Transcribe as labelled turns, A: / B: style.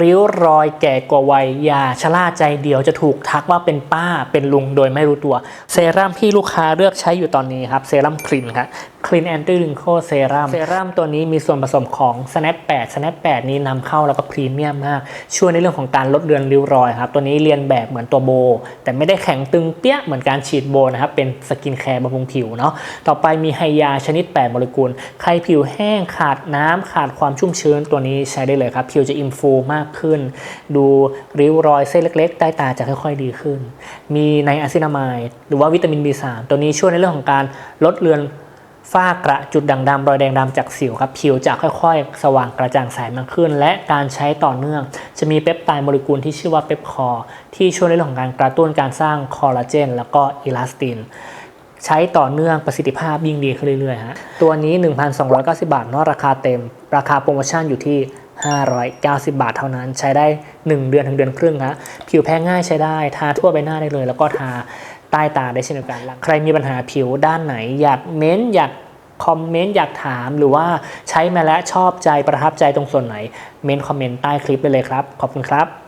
A: ริ้วรอยแก่กว่าวัยอย่าชะล่าใจเดียวจะถูกทักว่าเป็นป้าเป็นลุงโดยไม่รู้ตัว เซรั่มที่ลูกค้าเลือกใช้อยู่ตอนนี้ครับ เซรั่มคลินครับคลินแอนตี้ริงโคเซรั่มเซรั่มตัวนี้มีส่วนผสมของ snap 8 snap 8 นี้นำเข้าแล้วก็พรีเมียมมาก ช่วยในเรื่องของการลดเลือนริ้วรอยครับ ตัวนี้เรียนแบบเหมือนตัวโบ แต่ไม่ได้แข็งตึงเปี้ยเหมือนการฉีดโบนะครับ เป็นสกินแคร์บำรุงผิวเนาะต่อไปมีไฮยาชนิด 8 โมเลกุล ใครผิวแห้งขาดน้ำขาดความชุ่มชื้นตัวนี้ใช้ได้เลยครับผิวจะอิ่มฟูมากขึ้น ดูริ้วรอยเส้นเล็กๆ ใต้ตาจะค่อยๆดีขึ้น มีไนอะซินามายหรือว่าวิตามิน B3 ตัวนี้ช่วยในเรื่องของการลดเลือนฝ้ากระจุดด่างดำรอยแดงดำจากสิวครับผิวจะค่อยๆ สว่างกระจ่างใสมากขึ้น และการใช้ต่อเนื่อง จะมีเปปไตด์โมเลกุลที่ชื่อว่าเปปคอร์ที่ช่วยในเรื่องของการกระตุ้นการสร้างคอลลาเจน แล้วก็อิลาสตินใช้ต่อเนื่องประสิทธิภาพยิ่งดีขึ้นเรื่อยๆฮะตัวนี้ 1,290 บาทเนอะราคาเต็ม ราคาโปรโมชั่นอยู่ที่ 590 บาทเท่านั้น ใช้ได้ 1 เดือนถึงเดือนครึ่งฮะผิวแพ้ง่ายใช้ได้ ทาทั่วใบหน้าได้เลย แล้วก็ทาใต้ตาได้เช่นเดียวกัน ใครมีปัญหาผิวด้านไหน อยากเม้นอยากคอมเมนต์อยากถามหรือว่าใช้มาแล้วชอบใจประทับใจตรงส่วนไหน เม้นคอมเมนต์ใต้คลิปไปเลยครับ ขอบคุณครับ